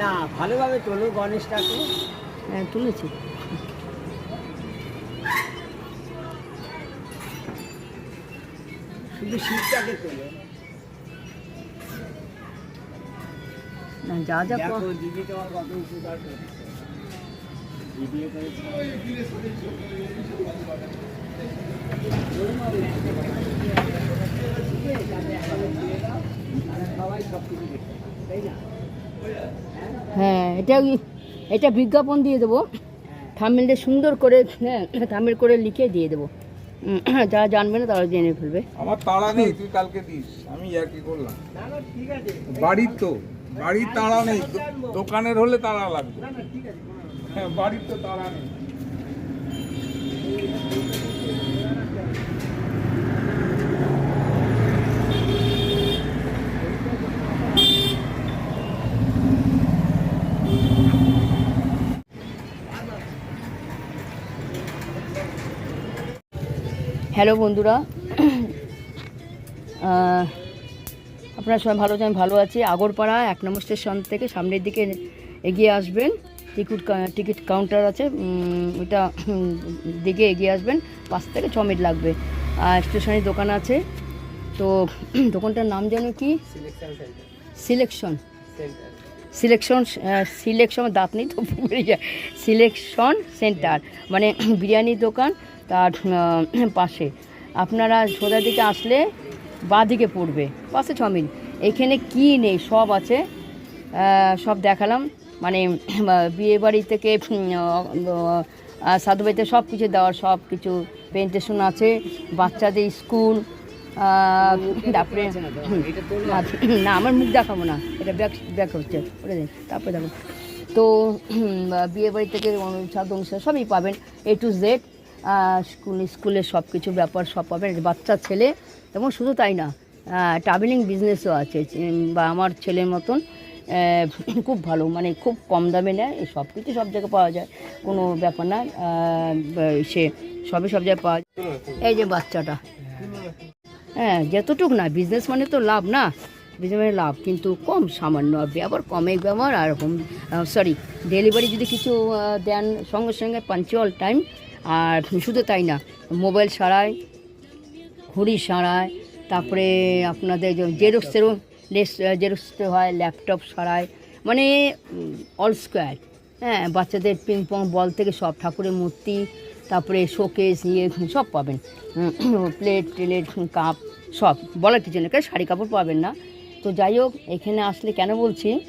না ভালোভাবে তোলো গণেশটাকে। হ্যাঁ তুলেছি। শুধু শিবটাকে তোলো। না যা যা দিদি তোমার কত উপকার করছে। সবাই সব কিছু দেখতে তাই না? এটা এটা বিজ্ঞাপন দিয়ে দেবো। থামেলটা সুন্দর করে হ্যাঁ থামেল করে লিখে দিয়ে দেবো। যারা জানবে না তারা জেনে ফেলবে। আমার তাড়া নেই, তুই কালকে দিস। আমি কি করলাম। বাড়ির তো, বাড়ির তাড়া নেই। দোকানের হলে তাড়া লাগবে। হ্যাঁ বাড়ির তো তাড়া নেই। হ্যালো বন্ধুরা। আপনারা সবাই ভালো আছেন ভালো আছি। আগরপাড়া এক নম্বর স্টেশন থেকে সামনের দিকে এগিয়ে আসবেন। টিকিট টিকিট কাউন্টার আছে ওইটা দিকে এগিয়ে আসবেন। পাঁচ থেকে ছ মিনিট লাগবে। আর স্টেশনের দোকান আছে। তো দোকানটার নাম যেন কি? সিলেকশন সিলেকশন সিলেকশন দাঁত নেই তো বেরিয়ে যায়। সিলেকশন সেন্টার মানে বিরিয়ানির দোকান তার পাশে। আপনারা সোজা দিকে আসলে বাঁ দিকে পড়বে, পাশে ছ মিনিট। এখানে কি নেই, সব আছে। সব দেখালাম। মানে বিয়ে বাড়ি থেকে সাধু বাড়িতে সব কিছু দেওয়ার সব কিছু পেন্টেশন আছে। বাচ্চাদের স্কুল তারপরে না, আমার মুখ দেখাবো না। এটা ব্যাক ব্যাক হচ্ছে। ওটা তারপরে দেখো তো বিয়ে বাড়ি থেকে অনু- সাধু অনুষ্ঠান সবই পাবেন। এ টু জেড স্কুল স্কুলের সব কিছু ব্যাপার সব পাবেন। বাচ্চা ছেলে এবং শুধু তাই না। ট্রাভেলিং বিজনেসও আছে বা আমার ছেলের মতন। খুব ভালো মানে খুব কম দামে নেয়। সব কিছু সব জায়গায় পাওয়া যায়। কোনো ব্যাপার না। সে সবই সব জায়গায় পাওয়া যায়। এই যে বাচ্চাটা। হ্যাঁ যতটুকু না বিজনেস মানে তো লাভ না। বিজনেস মানে লাভ, কিন্তু কম সামান্য ব্যবহার কমে ব্যবহার আর এরকম সরি ডেলিভারি যদি কিছু দেন সঙ্গে সঙ্গে পাঞ্চুয়াল টাইম আর শুধু তাই না মোবাইল সারায়, ঘড়ি সারায়, তারপরে আপনাদের জেরক্স জেরক্স জেরক্স হয় ল্যাপটপ সারায় মানে অল স্কোয়ার হ্যাঁ বাচ্চাদের পিং পং বল থেকে সব ঠাকুরের মূর্তি তারপরে শোকেস ইয়ে সব পাবেন। প্লেট টেলেট কাপ সব। বলার কিছু নেই কারণ শাড়ি কাপড় পাবেন না? তো যাই হোক এখানে আসলে কেন বলছি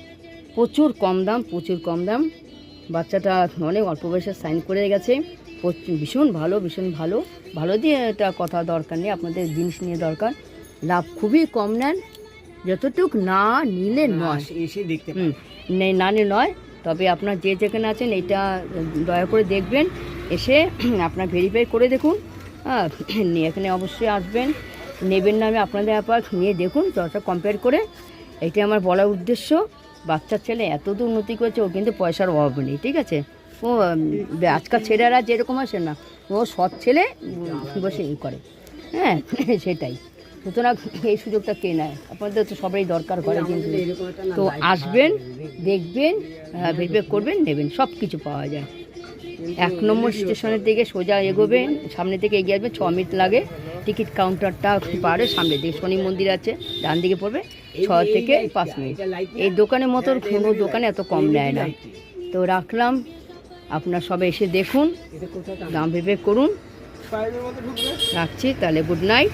প্রচুর কম দাম প্রচুর কম দাম। বাচ্চাটা অনেক অল্প বয়সে সাইন করে গেছে। ভীষণ ভালো ভীষণ ভালো। ভালো দিয়ে এটা কথা দরকার নেই আপনাদের জিনিস নিয়ে দরকার। লাভ খুবই কম নেন যতটুক না নিলে নয়। এসে দেখতে হুম, নে- না নিলে নয়। তবে আপনার যে যেখানে আছেন এটা দয়া করে দেখবেন। এসে আপনার ভেরিফাই করে দেখুন। হ্যাঁ নিয়ে এখানে অবশ্যই আসবেন। নেবেন না আমি আপনাদের ব্যাপার নিয়ে দেখুন দরটা কম্পেয়ার করে। এটা আমার বলার উদ্দেশ্য। বাচ্চার ছেলে এত দূর উন্নতি করেছে ও কিন্তু পয়সার অভাব নেই ঠিক আছে? ও আজকাল ছেলেরা যেরকম আসে না ও সৎ ছেলে বসে ই করে। হ্যাঁ সেটাই। সুতরাং এই সুযোগটা কে নেয়? আপনাদের তো সবারই দরকার করে কিন্তু। তো আসবেন দেখবেন ভেরিফাই করবেন নেবেন সব কিছু পাওয়া যায়। এক নম্বর স্টেশনের দিকে সোজা এগোবেন সামনে থেকে এগিয়ে আসবেন ছ মিনিট লাগে। টিকিট কাউন্টারটা পারে সামনের দিকে শনি মন্দির আছে, ডান দিকে পড়বে, ছ থেকে পাঁচ মিনিট। এই দোকানের মতো কোনো দোকানে এত কম নেয় না। তো রাখলাম, আপনার সবাই এসে দেখুন, দাম ভেবে করুন। রাখছি, তাহলে গুড নাইট।